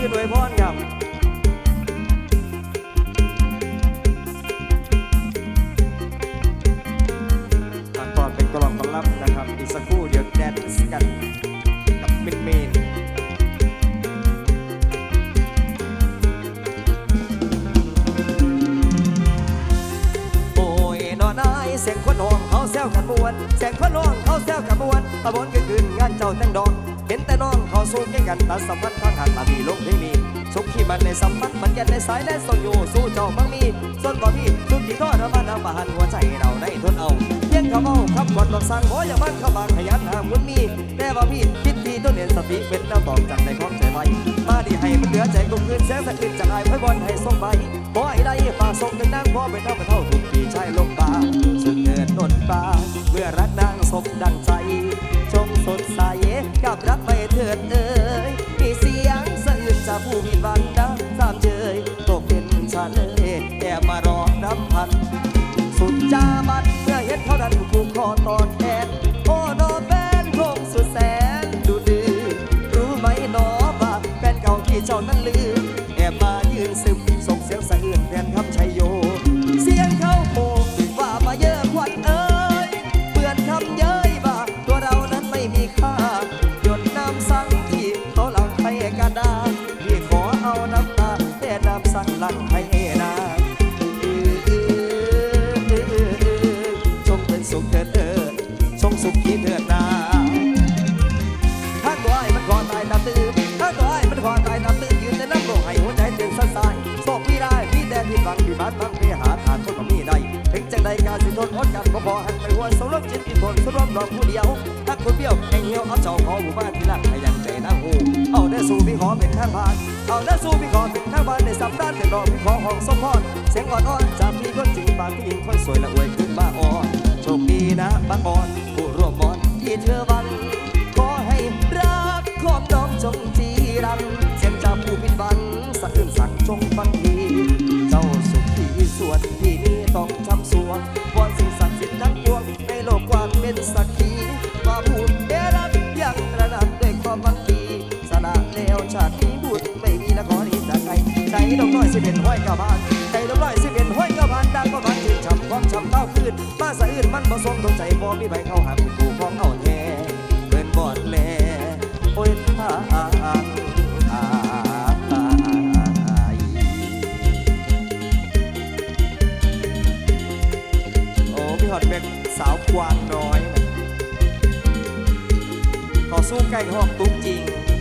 ขึ้นไว้พรครับตอนตอนเป็นกลองกำลับนะครับ อีกสักครู่เดี๋ยวแดนซ์กันกับมินมินเสียงคนห้องเขาแซวกันมวนเสียงคนห้องเขาแซวกันมวนตะบนก็คืนงานเจ้าแตงดอกเห็นแต่น้องเขาสู้แข่งกันตัดสัมพันธ ในสัมผัสมันแก่นในสายแดนสดอยู่สู้เจ้ามังมีส่วนบ่มีทุกที่ท้อทำมานทำบ้านหัวใจเราได้ทนเอาเพียงเขาเมาขับกดบอกสั่งขออย่ามันเข้าบางขยันหามุนมีแต่ว่าพี่คิดดีต้องเน้นสติเป็นแล้วบอกจังในของใจไว้มาดีให้มันเหลือใจกุ้งคืนแสงสะอิดจากอายไว้บอลใัน ขอให้รักครอบน้องจงจีรัน เสียงจากผู้พิดวันสักอื้นสักจงฟังดีเจ้าสุขที่สวดที่นี้ต้องจำสวดวอนสิ่งศักดิ์สิทธิ์ทั้งปวงในโลกกว้างเป็นสักขีมาพูดไดรับอย่างระดับด้วยความบังดีสละแล้วชาตินี้บุญไม่มีละขอนี้จากใครใจดองน้อยสิเป็นห้อยกระบานใจดองน้อยสิเป็นห้อยกระบานดังกระบานจึงจำความจำเต้าคืนป้าสะอื้นมันผสมตรง xuống cây hoa cúc chiên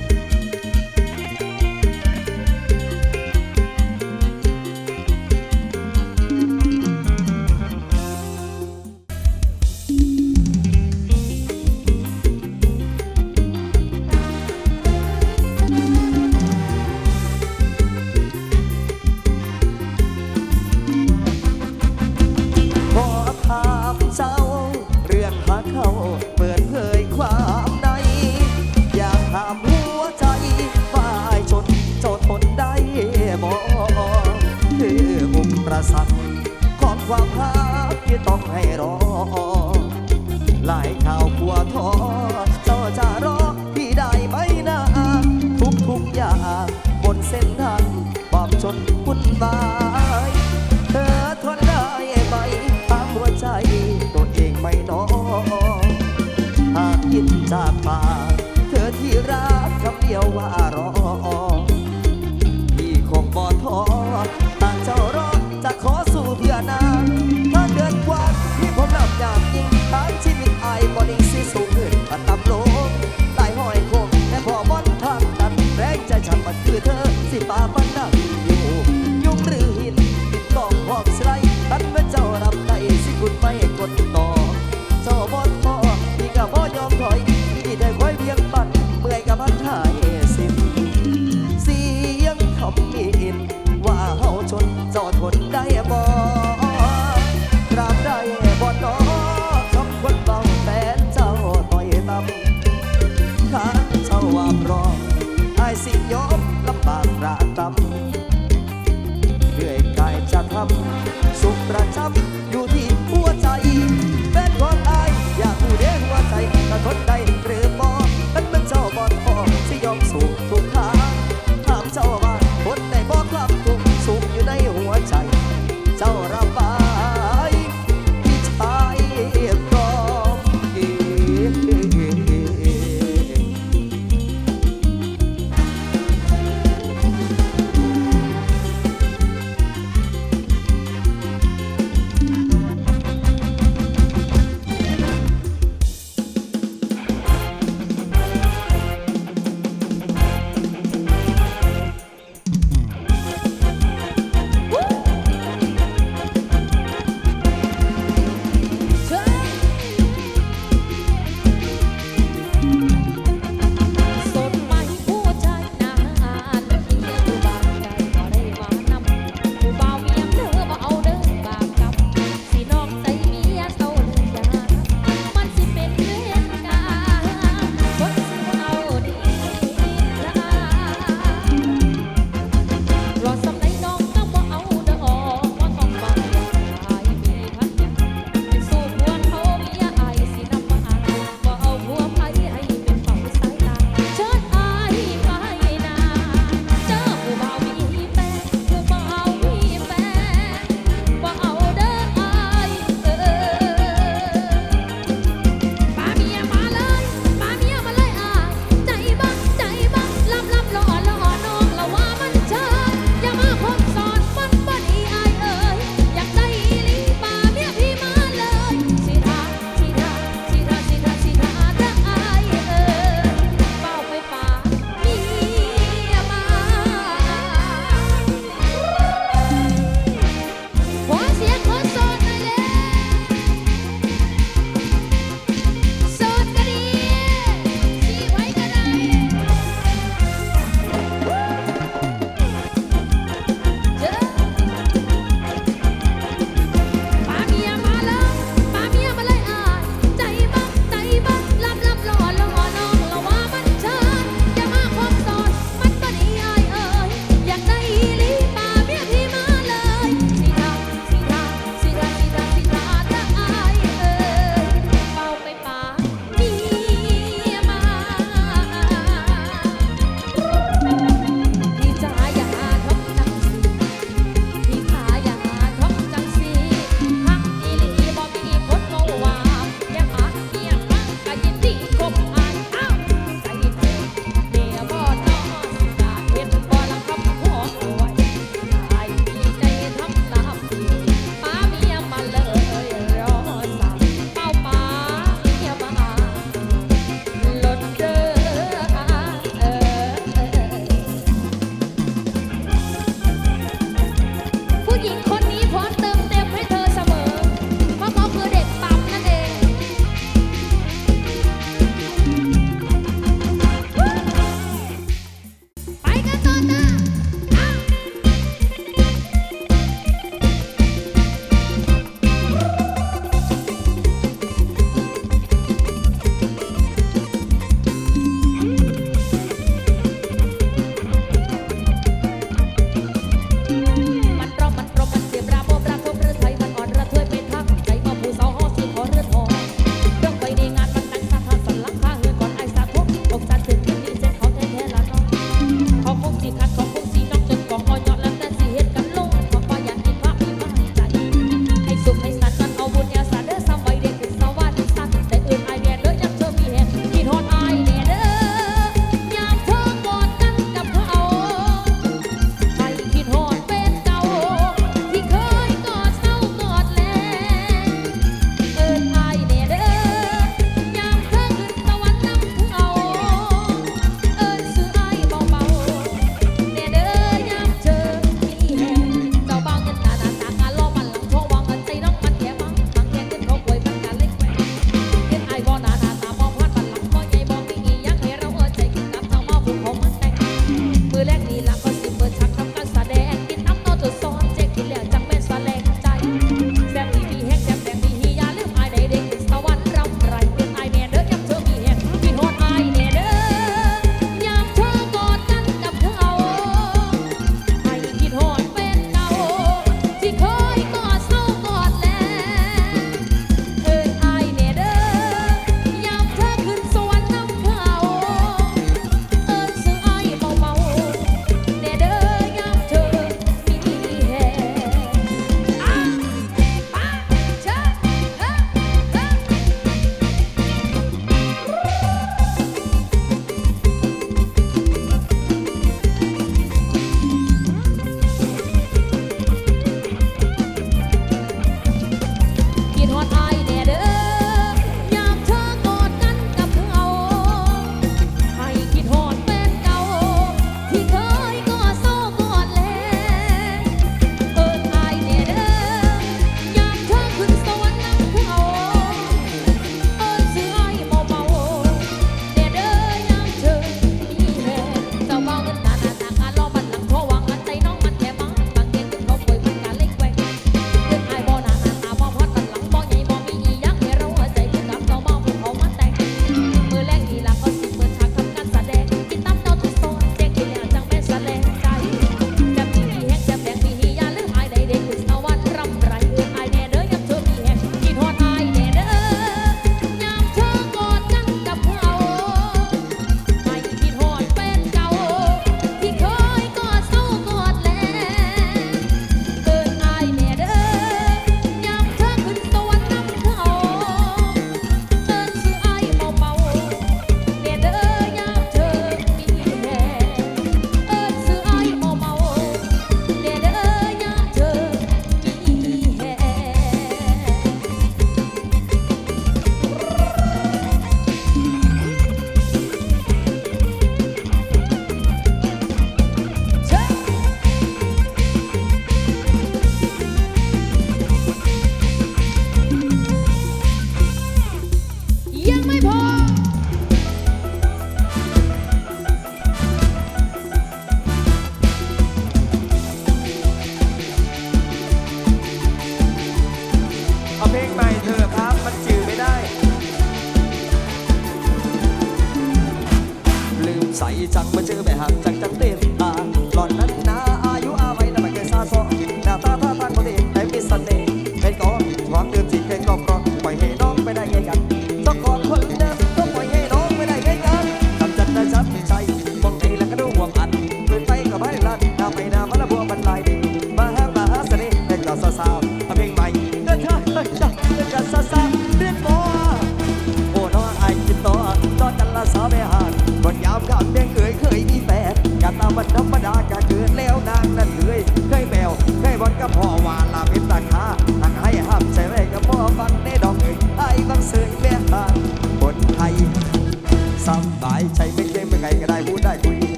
กลัวท้อ